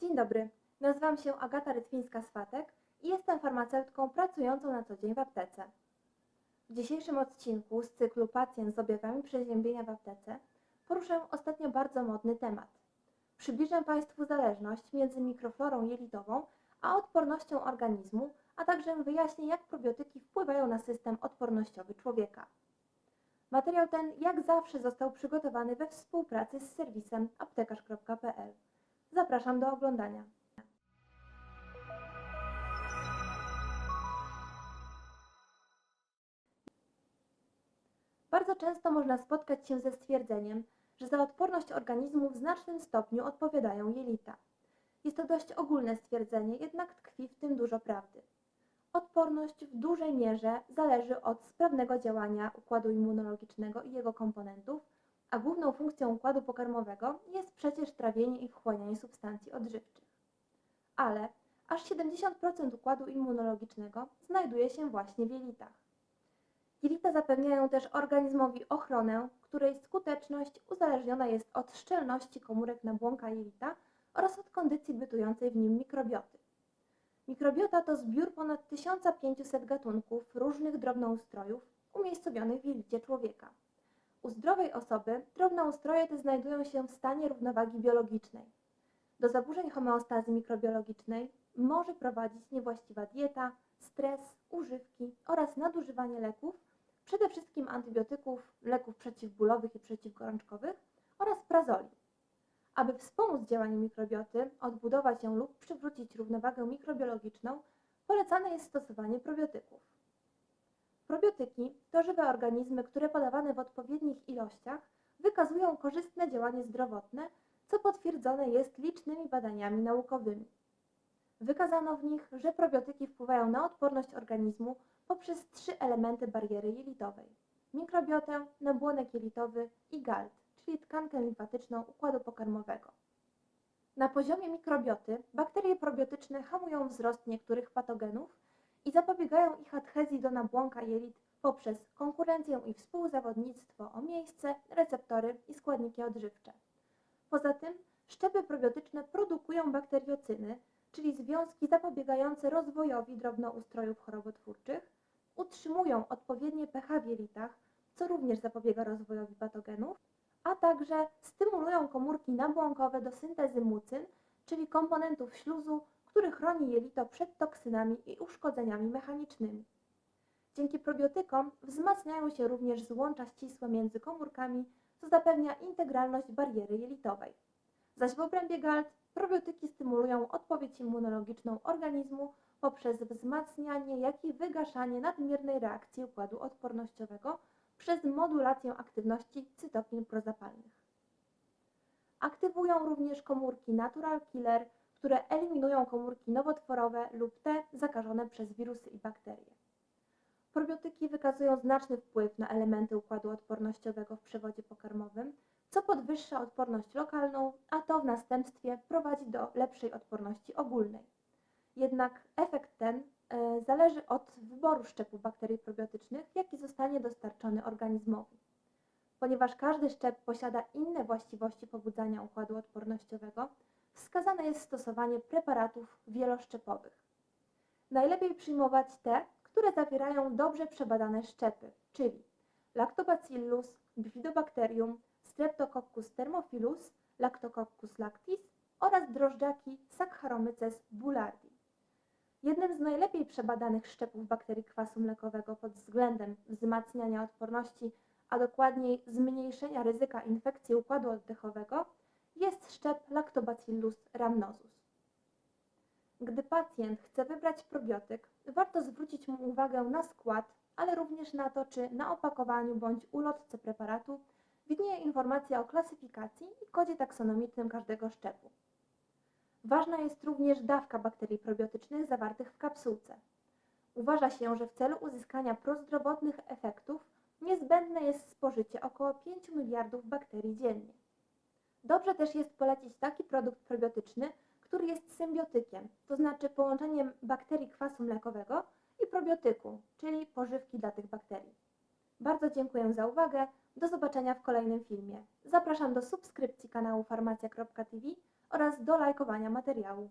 Dzień dobry, nazywam się Agata Rytwińska-Swatek i jestem farmaceutką pracującą na co dzień w aptece. W dzisiejszym odcinku z cyklu Pacjent z objawami przeziębienia w aptece poruszę ostatnio bardzo modny temat. Przybliżę Państwu zależność między mikroflorą jelitową a odpornością organizmu, a także wyjaśnię, jak probiotyki wpływają na system odpornościowy człowieka. Materiał ten, jak zawsze, został przygotowany we współpracy z serwisem aptekarz.pl. Zapraszam do oglądania. Bardzo często można spotkać się ze stwierdzeniem, że za odporność organizmu w znacznym stopniu odpowiadają jelita. Jest to dość ogólne stwierdzenie, jednak tkwi w tym dużo prawdy. Odporność w dużej mierze zależy od sprawnego działania układu immunologicznego i jego komponentów, a główną funkcją układu pokarmowego jest przecież trawienie i wchłanianie substancji odżywczych. Ale aż 70% układu immunologicznego znajduje się właśnie w jelitach. Jelita zapewniają też organizmowi ochronę, której skuteczność uzależniona jest od szczelności komórek nabłonka jelita oraz od kondycji bytującej w nim mikrobioty. Mikrobiota to zbiór ponad 1500 gatunków różnych drobnoustrojów umiejscowionych w jelicie człowieka. U zdrowej osoby drobnoustroje te znajdują się w stanie równowagi biologicznej. Do zaburzeń homeostazy mikrobiologicznej może prowadzić niewłaściwa dieta, stres, używki oraz nadużywanie leków, przede wszystkim antybiotyków, leków przeciwbólowych i przeciwgorączkowych oraz prazoli. Aby wspomóc działanie mikrobioty, odbudować ją lub przywrócić równowagę mikrobiologiczną, polecane jest stosowanie probiotyków. Probiotyki to żywe organizmy, które podawane w odpowiednich ilościach wykazują korzystne działanie zdrowotne, co potwierdzone jest licznymi badaniami naukowymi. Wykazano w nich, że probiotyki wpływają na odporność organizmu poprzez trzy elementy bariery jelitowej: mikrobiotę, nabłonek jelitowy i GALT, czyli tkankę limfatyczną układu pokarmowego. Na poziomie mikrobioty bakterie probiotyczne hamują wzrost niektórych patogenów i zapobiegają ich adhezji do nabłonka jelit poprzez konkurencję i współzawodnictwo o miejsce, receptory i składniki odżywcze. Poza tym szczepy probiotyczne produkują bakteriocyny, czyli związki zapobiegające rozwojowi drobnoustrojów chorobotwórczych, utrzymują odpowiednie pH w jelitach, co również zapobiega rozwojowi patogenów, a także stymulują komórki nabłonkowe do syntezy mucyn, czyli komponentów śluzu, który chroni jelito przed toksynami i uszkodzeniami mechanicznymi. Dzięki probiotykom wzmacniają się również złącza ścisłe między komórkami, co zapewnia integralność bariery jelitowej. Zaś w obrębie GALT probiotyki stymulują odpowiedź immunologiczną organizmu poprzez wzmacnianie, jak i wygaszanie nadmiernej reakcji układu odpornościowego przez modulację aktywności cytokin prozapalnych. Aktywują również komórki natural killer, które eliminują komórki nowotworowe lub te zakażone przez wirusy i bakterie. Probiotyki wykazują znaczny wpływ na elementy układu odpornościowego w przewodzie pokarmowym, co podwyższa odporność lokalną, a to w następstwie prowadzi do lepszej odporności ogólnej. Jednak efekt ten e, zależy od wyboru szczepu bakterii probiotycznych, jaki zostanie dostarczony organizmowi. Ponieważ każdy szczep posiada inne właściwości pobudzania układu odpornościowego, wskazane jest stosowanie preparatów wieloszczepowych. Najlepiej przyjmować te, które zawierają dobrze przebadane szczepy, czyli Lactobacillus, Bifidobacterium, Streptococcus thermophilus, Lactococcus lactis oraz drożdżaki Saccharomyces boulardii. Jednym z najlepiej przebadanych szczepów bakterii kwasu mlekowego pod względem wzmacniania odporności, a dokładniej zmniejszenia ryzyka infekcji układu oddechowego jest szczep Lactobacillus rhamnosus. Gdy pacjent chce wybrać probiotyk, warto zwrócić mu uwagę na skład, ale również na to, czy na opakowaniu bądź ulotce preparatu widnieje informacja o klasyfikacji i kodzie taksonomicznym każdego szczepu. Ważna jest również dawka bakterii probiotycznych zawartych w kapsułce. Uważa się, że w celu uzyskania prozdrowotnych efektów niezbędne jest spożycie około 5 miliardów bakterii dziennie. Dobrze też jest polecić taki produkt probiotyczny, który jest symbiotykiem, to znaczy połączeniem bakterii kwasu mlekowego i probiotyku, czyli pożywki dla tych bakterii. Bardzo dziękuję za uwagę. Do zobaczenia w kolejnym filmie. Zapraszam do subskrypcji kanału farmacja.tv oraz do lajkowania materiału.